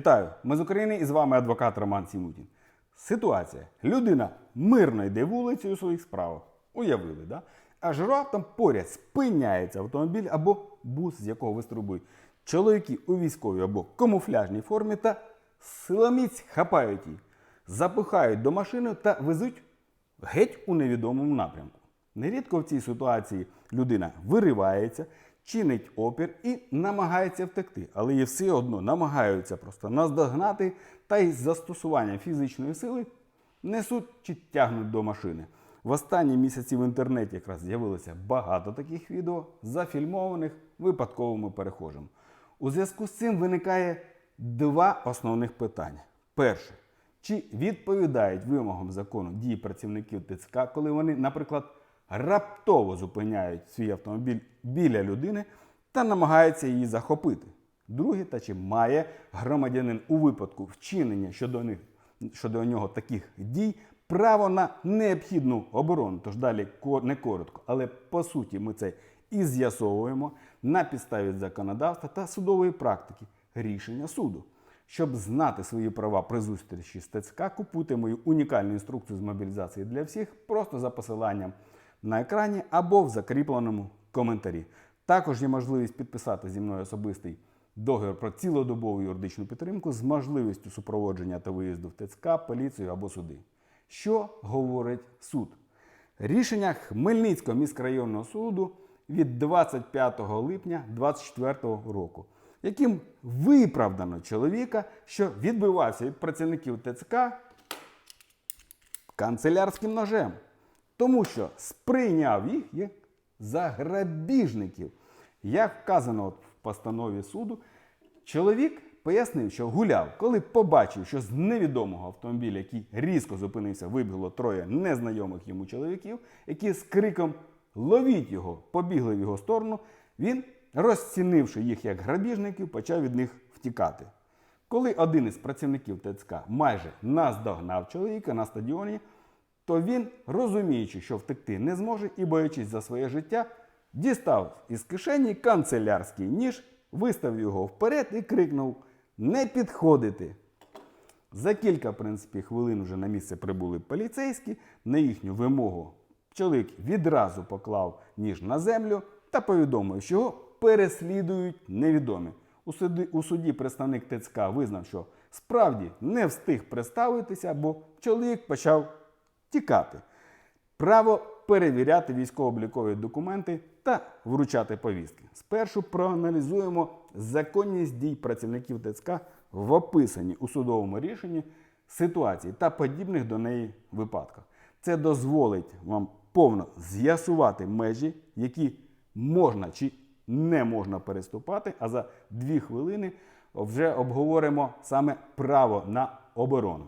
Вітаю! Ми з України і з вами адвокат Роман Сімутін. Ситуація. Людина мирно йде вулицею у своїх справах. Уявили, да? Аж раптом поряд спиняється автомобіль або бус, з якого виструбують чоловіки у військовій або камуфляжній формі та силоміць хапають її, запихають до машини та везуть геть у невідомому напрямку. Нерідко в цій ситуації людина виривається, чинить опір і намагається втекти, але її все одно намагаються просто наздогнати та із застосуванням фізичної сили несуть чи тягнуть до машини. В останні місяці в інтернеті якраз з'явилося багато таких відео, зафільмованих випадковими перехожими. У зв'язку з цим виникає два основних питання. Перше, чи відповідають вимогам закону дії працівників ТЦК, коли вони, наприклад, раптово зупиняють свій автомобіль біля людини та намагаються її захопити? Друге, та чи має громадянин у випадку вчинення щодо них щодо нього таких дій право на необхідну оборону. Тож далі не коротко, але по суті ми це і з'ясовуємо на підставі законодавства та судової практики рішення суду. Щоб знати свої права при зустрічі з ТЦК, купуйте мою унікальну інструкцію з мобілізації для всіх просто за посиланням на екрані або в закріпленому коментарі. Також є можливість підписати зі мною особистий договір про цілодобову юридичну підтримку з можливістю супроводження та виїзду в ТЦК, поліцію або суди. Що говорить суд? Рішення Хмельницького міськрайонного суду від 25 липня 2024 року, яким виправдано чоловіка, що відбивався від працівників ТЦК канцелярським ножем, тому що сприйняв їх як за грабіжників. Як вказано в постанові суду, чоловік пояснив, що гуляв, коли побачив, що з невідомого автомобіля, який різко зупинився, вибігло троє незнайомих йому чоловіків, які з криком Ловіть його! побігли в його сторону. Він, розцінивши їх як грабіжників, почав від них втікати. Коли один із працівників ТЦК майже наздогнав чоловіка на стадіоні, то він, розуміючи, що втекти не зможе і боячись за своє життя, дістав із кишені канцелярський ніж, виставив його вперед і крикнув: Не підходити! За кілька в принципі, хвилин вже на місце прибули поліцейські. На їхню вимогу чоловік відразу поклав ніж на землю та повідомив, що його переслідують невідомі. У суді, у суді представник ТЦК визнав, що справді не встиг представитися, бо чоловік почав тікати. Право перевіряти військово-облікові документи та вручати повістки. Спершу проаналізуємо законність дій працівників ТЦК в описанні у судовому рішенні ситуації та подібних до неї випадках. Це дозволить вам повно з'ясувати межі, які можна чи не можна переступати, а за дві хвилини вже обговоримо саме право на оборону.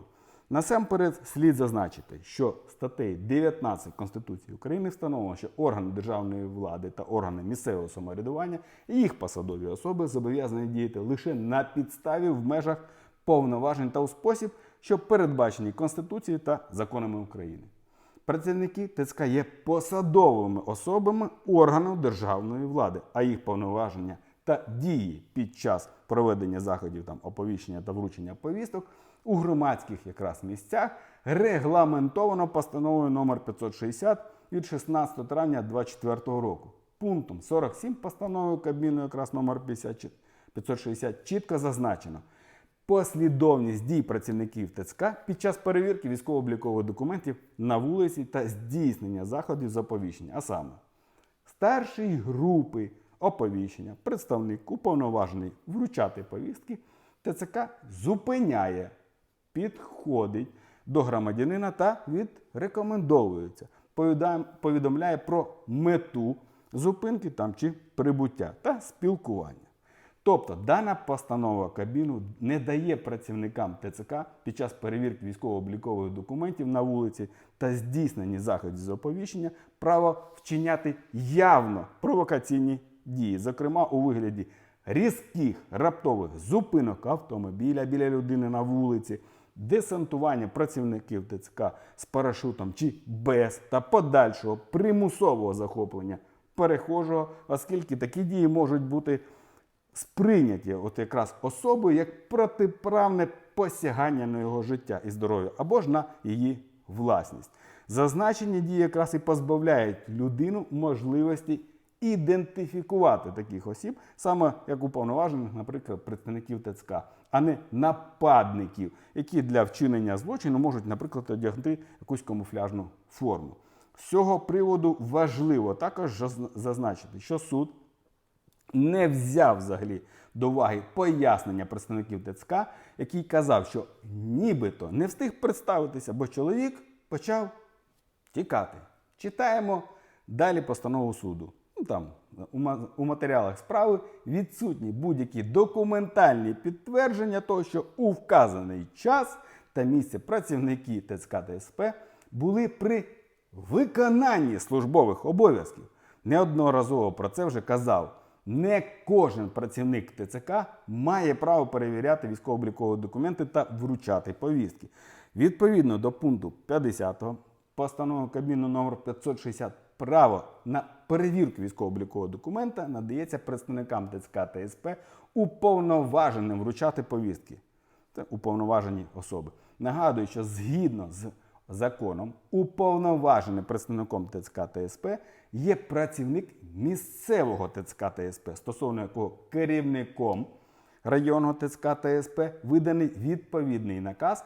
Насамперед слід зазначити, що статтею 19 Конституції України встановлено, що органи державної влади та органи місцевого самоврядування і їх посадові особи зобов'язані діяти лише на підставі в межах повноважень та у спосіб, що передбачені Конституцією та законами України. Працівники ТЦК є посадовими особами органів державної влади, а їх повноваження та дії під час проведення заходів там оповіщення та вручення повісток у громадських якраз місцях регламентовано постановою номер 560 від 16 травня 2024 року. Пунктом 47 постанови Кабміну якраз номер 560 чітко зазначено послідовність дій працівників ТЦК під час перевірки військово-облікових документів на вулиці та здійснення заходів з оповіщення. А саме, старшої групи оповіщення, представник уповноважений вручати повістки, ТЦК зупиняє, підходить до громадянина та відрекомендовується, повідомляє про мету зупинки там чи прибуття та спілкування. Тобто дана постанова Кабміну не дає працівникам ТЦК під час перевірки військово-облікових документів на вулиці та здійснення заходів з оповіщення право вчиняти явно провокаційні дії, зокрема у вигляді різких раптових зупинок автомобіля біля людини на вулиці, десантування працівників ТЦК з парашутом чи без та подальшого примусового захоплення перехожого, оскільки такі дії можуть бути сприйняті от якраз особою як протиправне посягання на його життя і здоров'я або ж на її власність. Зазначені дії якраз і позбавляють людину можливості ідентифікувати таких осіб, саме як уповноважених, наприклад, представників ТЦК, а не нападників, які для вчинення злочину можуть, наприклад, одягти якусь камуфляжну форму. З цього приводу важливо також зазначити, що суд не взяв взагалі до уваги пояснення представників ТЦК, який казав, що нібито не встиг представитися, бо чоловік почав тікати. Читаємо далі постанову суду. Там, у, матеріалах справи відсутні будь-які документальні підтвердження того, що у вказаний час та місце працівники ТЦК та СП були при виконанні службових обов'язків. Неодноразово про це вже казав. Не кожен працівник ТЦК має право перевіряти військово-облікові документи та вручати повістки. Відповідно до пункту 50 постанови Кабміну номер 560 право на перевірку військово-облікового документа надається представникам ТЦК та СП уповноваженим вручати повістки. Це уповноважені особи. Нагадую, що згідно з законом, уповноваженим представником ТЦК та СП є працівник місцевого ТЦК та СП, стосовно якого керівником районного ТЦК та СП виданий відповідний наказ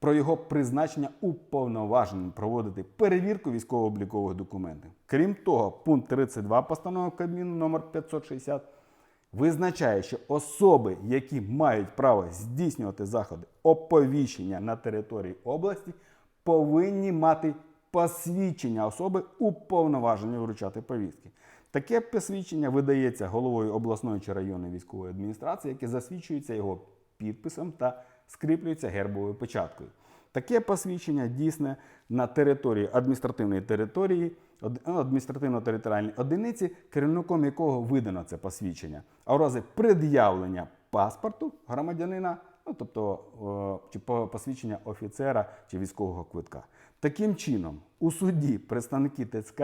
про його призначення уповноваженим проводити перевірку військово-облікових документів. Крім того, пункт 32 постанови Кабміну номер 560 визначає, що особи, які мають право здійснювати заходи оповіщення на території області, повинні мати посвідчення особи уповноважені вручати повістки. Таке посвідчення видається головою обласної чи районної військової адміністрації, яке засвідчується його підписом та скріплюється гербовою печаткою. Таке посвідчення дійсне на території адміністративної території, ну, адміністративно-територіальній одиниці, керівником якого видано це посвідчення. А в разі пред'явлення паспорту громадянина, ну тобто чи посвідчення офіцера чи військового квитка. Таким чином, у суді представники ТЦК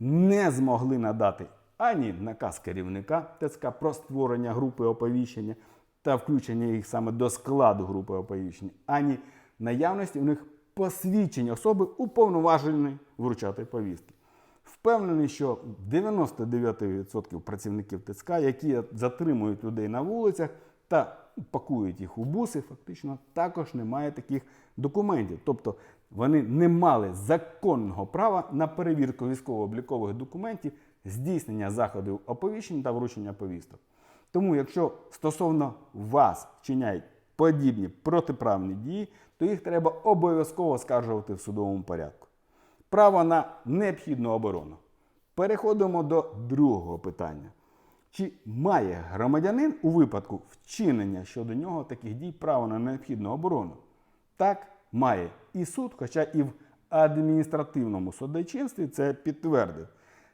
не змогли надати ані наказ керівника ТЦК про створення групи оповіщення та включення їх саме до складу групи оповіщення, ані наявності у них посвідчень особи уповноваженої вручати повістки. Впевнений, що 99% працівників ТЦК, які затримують людей на вулицях та пакують їх у буси, фактично також немає таких документів. Тобто вони не мали законного права на перевірку військово-облікових документів, здійснення заходів оповіщень та вручення повісток. Тому, якщо стосовно вас вчиняють подібні протиправні дії, то їх треба обов'язково оскаржувати в судовому порядку. Право на необхідну оборону. Переходимо до другого питання. Чи має громадянин у випадку вчинення щодо нього таких дій право на необхідну оборону? Так, має і суд, хоча і в адміністративному судочинстві це підтвердив.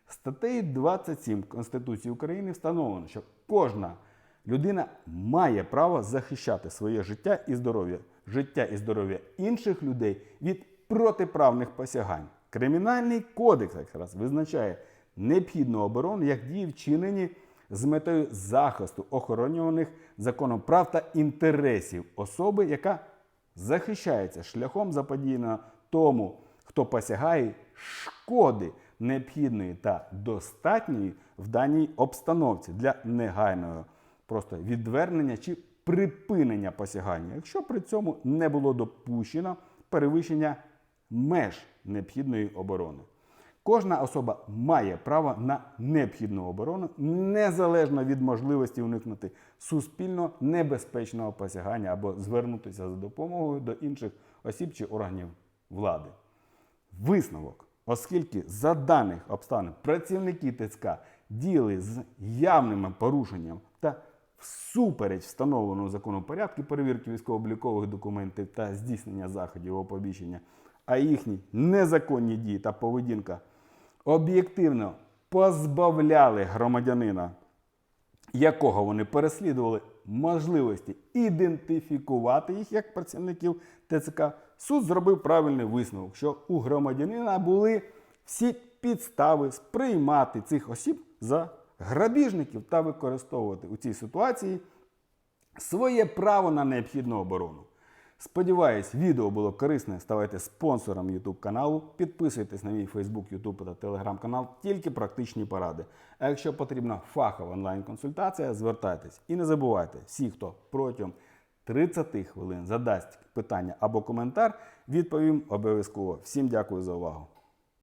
Статтею 27 Конституції України встановлено, що кожна людина має право захищати своє життя і здоров'я, життя і здоров'я інших людей від протиправних посягань. Кримінальний кодекс якраз визначає необхідну оборону як дії вчинені з метою захисту охоронюваних законом прав та інтересів особи, яка захищається шляхом заподіяного тому, хто посягає шкоди необхідної та достатньої в даній обстановці для негайного просто відвернення чи припинення посягання, якщо при цьому не було допущено перевищення меж необхідної оборони. Кожна особа має право на необхідну оборону незалежно від можливості уникнути суспільно небезпечного посягання або звернутися за допомогою до інших осіб чи органів влади. Висновок, оскільки за даних обставин працівники ТЦК діяли з явними порушенням та всупереч встановленого закону порядку перевірки військово-облікових документів та здійснення заходів оповіщення, а їхні незаконні дії та поведінка об'єктивно позбавляли громадянина якого вони переслідували можливості ідентифікувати їх як працівників ТЦК, суд зробив правильний висновок, що у громадянина були всі підстави сприймати цих осіб за грабіжників та використовувати у цій ситуації своє право на необхідну оборону. Сподіваюсь, відео було корисне. Ставайте спонсором YouTube каналу, підписуйтесь на мій Facebook, YouTube та Telegram канал, тільки практичні поради. А якщо потрібна фахова онлайн-консультація, звертайтесь. І не забувайте, всі, хто протягом 30 хвилин задасть питання або коментар, відповім обов'язково. Всім дякую за увагу.